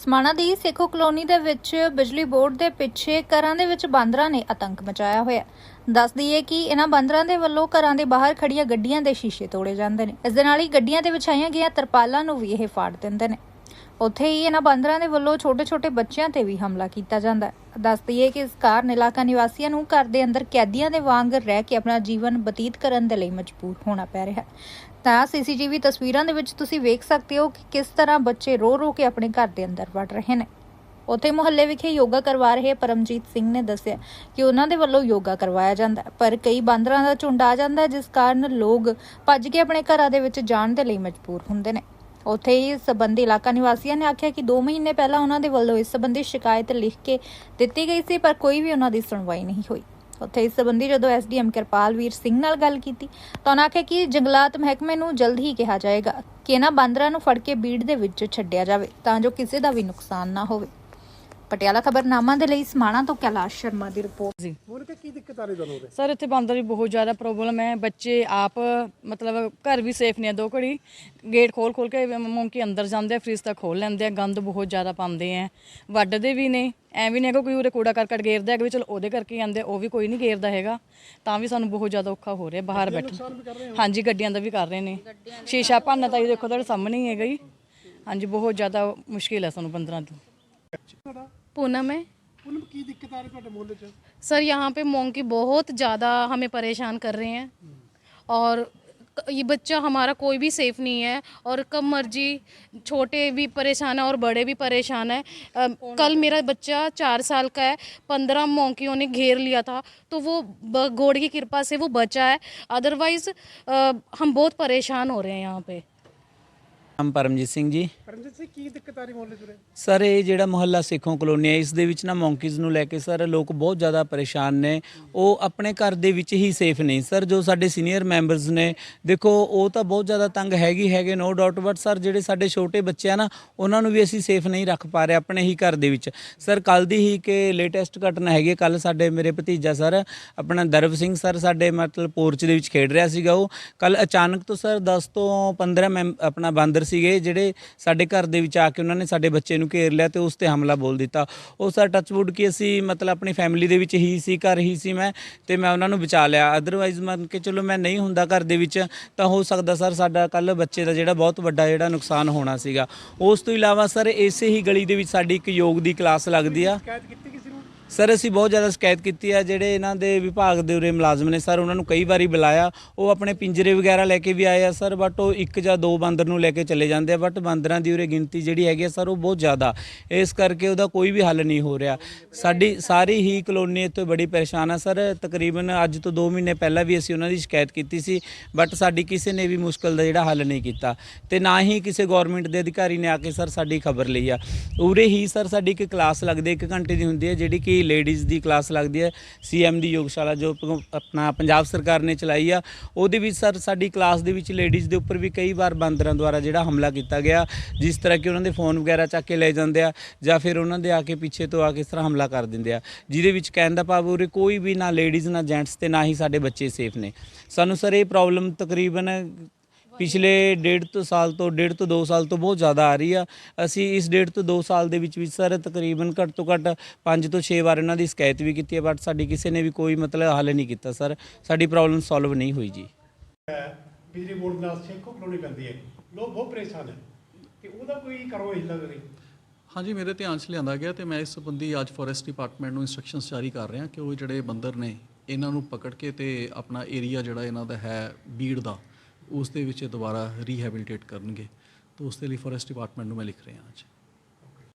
ਸਮਾਣਾ ਦੀ Sekhon colony ਦੇ ਵਿੱਚ ਬਿਜਲੀ ਬੋਰਡ ਦੇ ਪਿੱਛੇ ਘਰਾਂ ਦੇ ਵਿੱਚ ਬਾਂਦਰਾਂ ਨੇ ਆਤੰਕ ਮਚਾਇਆ ਹੋਇਆ ਦੱਸ ਦਈਏ ਕਿ ਇਹਨਾਂ ਬਾਂਦਰਾਂ ਦੇ ਵੱਲੋਂ ਘਰਾਂ ਦੇ ਬਾਹਰ ਖੜੀਆਂ ਗੱਡੀਆਂ ਦੇ ਸ਼ੀਸ਼ੇ ਤੋੜੇ ਜਾਂਦੇ ਨੇ। ਇਸ ਦੇ ਨਾਲ ਹੀ ਗੱਡੀਆਂ ਦੇ ਵਿਛਾਈਆਂ ਗਈਆਂ ਤਰਪਾਲਾਂ ਨੂੰ ਵੀ ਇਹ ਫਾੜ ਦਿੰਦੇ ਨੇ। ਉੱਥੇ ਹੀ ਇਹਨਾਂ ਬਾਂਦਰਾਂ ਦੇ ਵੱਲੋਂ ਛੋਟੇ-ਛੋਟੇ ਬੱਚਿਆਂ ਤੇ ਵੀ ਹਮਲਾ ਕੀਤਾ ਜਾਂਦਾ ਹੈ। ਦੱਸ ਦਈਏ ਕਿ ਇਸ ਕਾਰਨ ਇਲਾਕਾ ਨਿਵਾਸੀਆਂ ਨੂੰ ਘਰ ਦੇ ਅੰਦਰ ਕੈਦੀਆਂ ਦੇ ਵਾਂਗ ਰਹਿ ਕੇ ਆਪਣਾ ਜੀਵਨ ਬਤੀਤ ਕਰਨ ਦੇ ਲਈ ਮਜਬੂਰ ਹੋਣਾ ਪੈ ਰਿਹਾ ਹੈ। ਤਾਂ ਸੀਸੀਟੀਵੀ ਤਸਵੀਰਾਂ ਦੇ ਵਿੱਚ ਤੁਸੀਂ ਵੇਖ ਸਕਦੇ ਹੋ ਕਿ ਕਿਸ ਤਰ੍ਹਾਂ ਬੱਚੇ ਰੋ-ਰੋ ਕੇ ਆਪਣੇ ਘਰ ਦੇ ਅੰਦਰ ਵੜ ਰਹੇ ਨੇ। ਉੱਥੇ ਮੁਹੱਲੇ ਵਿਖੇ ਯੋਗਾ ਕਰਵਾ ਰਹੇ ਪਰਮਜੀਤ ਸਿੰਘ ਨੇ ਦੱਸਿਆ ਕਿ ਉਹਨਾਂ ਦੇ ਵੱਲੋਂ ਯੋਗਾ ਕਰਵਾਇਆ ਜਾਂਦਾ ਹੈ, ਪਰ ਕਈ ਬਾਂਦਰਾਂ ਦਾ ਝੁੰਡ ਆ ਜਾਂਦਾ ਜਿਸ ਕਾਰਨ ਲੋਕ ਭੱਜ ਕੇ ਆਪਣੇ ਘਰਾਂ ਦੇ ਵਿੱਚ ਜਾਣ ਦੇ ਲਈ ਮਜਬੂਰ ਹੁੰਦੇ ਨੇ। ਉੱਥੇ ਹੀ ਸਬੰਧੀ ਇਲਾਕਾ ਨਿਵਾਸੀਆਂ ਨੇ ਆਖਿਆ ਕਿ 2 ਮਹੀਨੇ ਪਹਿਲਾਂ ਉਹਨਾਂ ਦੇ ਵੱਲੋਂ ਇਸ ਸਬੰਧੀ ਸ਼ਿਕਾਇਤ ਲਿਖ ਕੇ ਦਿੱਤੀ ਗਈ ਸੀ, ਪਰ ਕੋਈ ਵੀ ਉਹਨਾਂ ਦੀ ਸੁਣਵਾਈ ਨਹੀਂ ਹੋਈ। ਉੱਥੇ ਇਸ ਸਬੰਧੀ ਜਦੋਂ ਐਸਡੀਐਮ ਕਿਰਪਾਲ ਵੀਰ ਸਿੰਘ ਨਾਲ ਗੱਲ ਕੀਤੀ, ਤਾਂ ਉਹਨਾਂ ਆਖਿਆ ਕਿ ਜੰਗਲਾਤ ਮਹਿਕਮੇ ਨੂੰ ਜਲਦ ਹੀ ਕਿਹਾ ਜਾਏਗਾ ਕਿ ਇਹਨਾਂ ਬਾਂਦਰਾਂ ਨੂੰ ਫੜ ਕੇ ਬੀੜ ਦੇ ਵਿੱਚ ਛੱਡਿਆ ਜਾਵੇ ਤਾਂ ਜੋ ਕਿਸੇ ਦਾ ਵੀ ਨੁਕਸਾਨ ਨਾ ਹੋਵੇ। ਪਟਿਆਲਾ ਖਬਰਨਾਮਾ ਦੇ ਲਈ ਸਮਾਣਾ ਤੋਂ ਕੈਲਾਸ਼ ਸ਼ਰਮਾ ਦੀ ਰਿਪੋਰਟ। ਜੀ। ਹੋਰ ਕਿ ਕੀ ਦਿੱਕਤ ਆ ਰਹੀ ਤੁਹਾਨੂੰ ਸਰ ਇੱਥੇ ਬਾਂਦਰ ਦੀ ਬਹੁਤ ਜ਼ਿਆਦਾ ਪ੍ਰੋਬਲਮ ਹੈ। ਬੱਚੇ ਆਪ ਮਤਲਬ ਘਰ ਵੀ ਸੇਫ ਨਹੀਂ ਹੈ ਦੋ ਘੜੀ ਗੇਟ ਖੋਲ ਖੋਲ ਕੇ ਮੌਂਕੀ ਅੰਦਰ ਜਾਂਦੇ ਆ ਫ੍ਰਿਜ ਤਾਂ ਖੋਲ ਲੈਂਦੇ ਆ ਗੰਦ ਬਹੁਤ ਜ਼ਿਆਦਾ ਪਾਉਂਦੇ ਆ। ਵੱਢਦੇ ਵੀ ਨੇ ਐ ਵੀ ਨਹੀਂ ਹੈਗਾ ਕੋਈ ਉਰੇ ਕੂੜਾ ਕਰਕਟ ਗੇਰਦਾ ਹੈਗਾ ਵੀ ਚਲੋ ਉਹਦੇ ਕਰਕੇ ਹੀ ਆਂਦੇ ਉਹ ਵੀ ਕੋਈ ਨਹੀਂ ਗੇਰਦਾ ਹੈਗਾ। ਤਾਂ ਵੀ ਸਾਨੂੰ ਬਹੁਤ ਜ਼ਿਆਦਾ ਔਖਾ ਹੋ ਰਿਹਾ ਬਾਹਰ ਬੈਠਣ ਹਾਂਜੀ ਗੱਡੀਆਂ ਦਾ ਵੀ ਕਰ ਰਹੇ ਨੇ। ਸ਼ੀਸ਼ਾ ਭੰਨ ਤਾਂ ਇਹ ਦੇਖੋ ਤੁਹਾਡੇ ਸਾਹਮਣੇ ਹੀ ਹੈਗਾ ਜੀ। ਹਾਂਜੀ ਬਹੁਤ ਜ਼ਿਆਦਾ ਮੁਸ਼ਕਿਲ ਹੈ ਸਾਨੂੰ ਬੰਦਰਾਂ ਤੋਂ ਤੁਹਾਡਾ पूनम है ਉਹਨੂੰ ਕੀ ਦਿੱਕਤ ਆ ਰਹੀ ਤੁਹਾਡੇ ਮੁਹੱਲੇ 'ਚ सर यहाँ पे मोंकी बहुत ज़्यादा हमें परेशान कर रहे हैं और ये बच्चा हमारा कोई भी सेफ नहीं है और कब मर्जी छोटे भी परेशान है और बड़े भी परेशान है अ, कल मेरा बच्चा चार साल का है पंद्रह मोंकियों ने घेर लिया था तो वो ब- गॉड की कृपा से वो बचा है अदरवाइज हम बहुत परेशान हो रहे हैं यहाँ पे ਨਾਮ ਪਰਮਜੀਤ ਸਿੰਘ ਜੀ। ਪਰਮਜੀਤ ਸਿੰਘ ਕੀ ਦਿੱਕਤ ਆ ਰਹੀ ਮੁਹੱਲੇ 'ਚ ਸਰ ਇਹ ਜਿਹੜਾ ਮੁਹੱਲਾ ਸਿੱਖੋਂ ਕਲੋਨੀ ਹੈ ਇਸ ਦੇ ਵਿੱਚ ਨਾ ਮੌਂਕੀਜ਼ ਨੂੰ ਲੈ ਕੇ ਸਰ ਲੋਕ ਬਹੁਤ ਜ਼ਿਆਦਾ ਪਰੇਸ਼ਾਨ ਨੇ। ਉਹ ਆਪਣੇ ਘਰ ਦੇ ਵਿੱਚ ਹੀ ਸੇਫ ਨਹੀਂ ਸਰ ਜੋ ਸਾਡੇ ਸੀਨੀਅਰ ਮੈਂਬਰਸ ਨੇ ਦੇਖੋ ਉਹ ਤਾਂ ਬਹੁਤ ਜ਼ਿਆਦਾ ਤੰਗ ਹੈਗੀ ਹੈਗੇ ਨੋ ਡਾਊਟ ਬਟ ਸਰ ਜਿਹੜੇ ਸਾਡੇ ਛੋਟੇ ਬੱਚੇ ਆ ਨਾ ਉਹਨਾਂ ਨੂੰ ਵੀ ਅਸੀਂ ਸੇਫ ਨਹੀਂ ਰੱਖ ਪਾ ਰਹੇ ਆਪਣੇ ਹੀ ਘਰ ਦੇ ਵਿੱਚ। ਸਰ ਕੱਲ ਦੀ ਹੀ ਕਿ ਲੇਟੈਸਟ ਘਟਨਾ ਹੈਗੀ ਕੱਲ ਸਾਡੇ ਮੇਰੇ ਭਤੀਜਾ ਸਰ ਆਪਣਾ ਦਰਬ ਸਿੰਘ ਸਰ ਸਾਡੇ ਮਤਲਬ ਪੋਰਚ ਦੇ ਵਿੱਚ ਖੇਡ ਰਿਹਾ ਸੀਗਾ ਉਹ। ਕੱਲ ਅਚਾਨਕ ਤੋਂ ਸਰ 10 ਤੋਂ 15 ਮੈਂਬ ਆਪਣਾ ਬਾਂਦਰ ਸੀਗੇ, ਜਿਹੜੇ ਸਾਡੇ ਘਰ ਦੇ ਵਿੱਚ ਆ ਕੇ ਉਹਨਾਂ ਨੇ ਸਾਡੇ ਬੱਚੇ ਨੂੰ ਘੇਰ ਲਿਆ ਤੇ ਉਸ ਤੇ ਹਮਲਾ ਬੋਲ ਦਿੱਤਾ। ਉਹ ਸਰ ਟੱਚਵੁੱਡ ਕੀ ਅਸੀਂ ਮਤਲਬ ਆਪਣੀ ਫੈਮਿਲੀ ਦੇ ਵਿੱਚ ਹੀ ਸੀ, ਘਰ ਹੀ ਸੀ ਮੈਂ, ਤੇ ਮੈਂ ਉਹਨਾਂ ਨੂੰ ਬਚਾ ਲਿਆ। ਅਦਰਵਾਈਜ਼ ਮੰਨ ਕੇ ਚਲੋ ਮੈਂ ਨਹੀਂ ਹੁੰਦਾ ਘਰ ਦੇ ਵਿੱਚ, ਤਾਂ ਹੋ ਸਕਦਾ ਸਰ ਸਾਡਾ ਕੱਲ ਬੱਚੇ ਦਾ ਜਿਹੜਾ ਬਹੁਤ ਵੱਡਾ ਜਿਹੜਾ ਨੁਕਸਾਨ ਹੋਣਾ ਸੀਗਾ। ਉਸ ਤੋਂ ਇਲਾਵਾ ਸਰ ਇਸੇ ਹੀ ਗਲੀ ਦੇ ਵਿੱਚ ਸਾਡੀ ਇੱਕ ਯੋਗ ਦੀ ਕਲਾਸ ਲੱਗਦੀ ਆ। ਸ਼ਿਕਾਇਤ ਕੀਤੀ ਸਰ, ਅਸੀਂ ਬਹੁਤ ਜ਼ਿਆਦਾ ਸ਼ਿਕਾਇਤ ਕੀਤੀ ਆ, ਜਿਹੜੇ ਇਹਨਾਂ ਦੇ ਵਿਭਾਗ ਦੇ ਉਰੇ ਮੁਲਾਜ਼ਮ ਨੇ ਸਰ, ਉਹਨਾਂ ਨੂੰ ਕਈ ਵਾਰੀ ਬੁਲਾਇਆ। ਉਹ ਆਪਣੇ ਪਿੰਜਰੇ ਵਗੈਰਾ ਲੈ ਕੇ ਵੀ ਆਏ ਆ ਸਰ ਬਟ ਉਹ ਇੱਕ ਜਾਂ ਦੋ ਬਾਂਦਰ ਨੂੰ ਲੈ ਕੇ ਚਲੇ ਜਾਂਦੇ ਆ ਬਟ ਬਾਂਦਰਾਂ ਦੀ ਉਰੇ ਗਿਣਤੀ ਜਿਹੜੀ ਹੈਗੀ ਆ ਸਰ, ਉਹ ਬਹੁਤ ਜ਼ਿਆਦਾ। ਇਸ ਕਰਕੇ ਉਹਦਾ ਕੋਈ ਵੀ ਹੱਲ ਨਹੀਂ ਹੋ ਰਿਹਾ। ਸਾਡੀ, ਸਾਰੀ ਹੀ ਕਲੋਨੀ ਇੱਥੇ ਬੜੀ ਪਰੇਸ਼ਾਨ ਆ ਸਰ। ਤਕਰੀਬਨ ਅੱਜ ਤੋਂ 2 ਮਹੀਨੇ ਪਹਿਲਾਂ ਵੀ ਅਸੀਂ ਉਹਨਾਂ ਦੀ ਸ਼ਿਕਾਇਤ ਕੀਤੀ ਸੀ ਬਟ ਸਾਡੀ ਕਿਸੇ ਨੇ ਵੀ ਮੁਸ਼ਕਲ ਦਾ ਜਿਹੜਾ ਹੱਲ ਨਹੀਂ ਕੀਤਾ। ਤੇ ਨਾ ਹੀ ਕਿਸੇ ਗਵਰਨਮੈਂਟ ਦੇ ਅਧਿਕਾਰੀ ਨੇ ਆ ਕੇ ਸਰ ਸਾਡੀ ਖਬਰ ਲਈ ਆ। ਉਰੇ ਹੀ ਸਰ, ਸਾਡੀ ਇੱਕ ਕਲਾਸ ਲੱਗਦੀ ਹੈ 1 ਘੰਟੇ ਦੀ ਹੁੰਦੀ ਹੈ ਜਿਹੜੀ ਕਿ ਲੇਡੀਜ਼ ਦੀ ਕਲਾਸ ਲੱਗਦੀ ਹੈ। ਸੀਐਮ ਦੀ ਯੋਗਸ਼ਾਲਾ ਜੋ ਭਗਵ- ਆਪਣਾ ਪੰਜਾਬ ਸਰਕਾਰ ਨੇ ਚਲਾਈ ਆ, ਉਹਦੇ ਵਿੱਚ ਸਰ ਸਾਡੀ ਕਲਾਸ ਦੇ ਵਿੱਚ ਲੇਡੀਜ਼ ਦੇ ਉੱਪਰ ਵੀ ਕਈ ਵਾਰ ਬਾਂਦਰਾਂ ਦੁਆਰਾ ਜਿਹੜਾ ਹਮਲਾ ਕੀਤਾ ਗਿਆ। ਜਿਸ ਤਰ੍ਹਾਂ ਕਿ ਉਹਨਾਂ ਦੇ ਫੋਨ ਵਗੈਰਾ ਚੱਕ ਕੇ ਲੈ ਜਾਂਦੇ ਆ ਜਾਂ ਫਿਰ ਉਹਨਾਂ ਦੇ ਆ ਕੇ ਪਿੱਛੇ ਤੋਂ ਆ ਕੇ ਇਸ ਤਰ੍ਹਾਂ ਹਮਲਾ ਕਰ ਦਿੰਦੇ ਆ। ਜਿਹਦੇ ਵਿੱਚ ਕਹਿਣ ਦਾ ਭਾਵ ਉਰੇ ਕੋਈ ਵੀ ਨਾ ਲੇਡੀਜ਼ ਨਾ ਜੈਂਟਸ ਤੇ ਨਾ ਹੀ ਸਾਡੇ ਬੱਚੇ ਸੇਫ ਨੇ। ਸਾਨੂੰ ਸਰ ਇਹ ਪ੍ਰੋਬਲਮ ਤਕਰੀਬਨ ਪਿਛਲੇ ਡੇਢ ਤੋਂ ਸਾਲ ਤੋਂ ਡੇਢ ਤੋਂ 2 ਸਾਲ ਤੋਂ ਬਹੁਤ ਜ਼ਿਆਦਾ ਆ ਰਹੀ ਆ। ਅਸੀਂ ਇਸ ਡੇਢ ਤੋਂ 2 ਸਾਲ ਦੇ ਵਿੱਚ ਵਿੱਚ ਸਰ ਤਕਰੀਬਨ ਘੱਟ ਤੋਂ ਘੱਟ 5 ਤੋਂ 6 ਵਾਰ ਇਹਨਾਂ ਦੀ ਸ਼ਿਕਾਇਤ ਵੀ ਕੀਤੀ ਹੈ ਬਟ ਸਾਡੀ ਕਿਸੇ ਨੇ ਵੀ ਕੋਈ ਮਤਲਬ ਹੱਲ ਨਹੀਂ ਕੀਤਾ ਸਰ। ਸਾਡੀ ਪ੍ਰੋਬਲਮ ਸੋਲਵ ਨਹੀਂ ਹੋਈ ਜੀ। ਬਿਜਲੀ ਬੋਰਡ ਨਾਲ ਸੇਖੋ ਕਲੋਨੀ ਪੈਂਦੀ ਹੈ। ਲੋਕ ਬਹੁਤ ਪਰੇਸ਼ਾਨ ਹੈ। ਤੇ ਉਹਦਾ ਕੋਈ ਕਰੋ ਹਿੱਲਾ ਕਰੇ? ਹਾਂਜੀ ਮੇਰੇ ਧਿਆਨ 'ਚ ਲਿਆਂਦਾ ਗਿਆ ਤੇ ਮੈਂ ਇਸ ਸੰਬੰਧੀ ਅੱਜ ਫੋਰੈਸਟ ਡਿਪਾਰਟਮੈਂਟ ਨੂੰ ਇਨਸਟਰਕਸ਼ਨਸ ਜਾਰੀ ਕਰ ਰਿਹਾ ਕਿ ਉਹ ਜਿਹੜੇ ਬੰਦਰ ਨੇ ਇਹਨਾਂ ਨੂੰ ਪਕੜ ਕੇ ਤੇ ਆਪਣਾ ਏਰੀਆ ਜਿਹੜਾ ਇਹਨਾਂ ਦਾ ਹੈ ਬੀੜ ਦਾ ਉਸ ਦੇ ਵਿੱਚ ਦੁਬਾਰਾ ਰੀਹੈਬਿਲਿਟੇਟ ਕਰਨਗੇ, ਤਾਂ ਉਸ ਦੇ ਲਈ ਫੋਰੈਸਟ ਡਿਪਾਰਟਮੈਂਟ ਨੂੰ ਮੈਂ ਲਿਖ ਰਿਹਾ ਅੱਜ।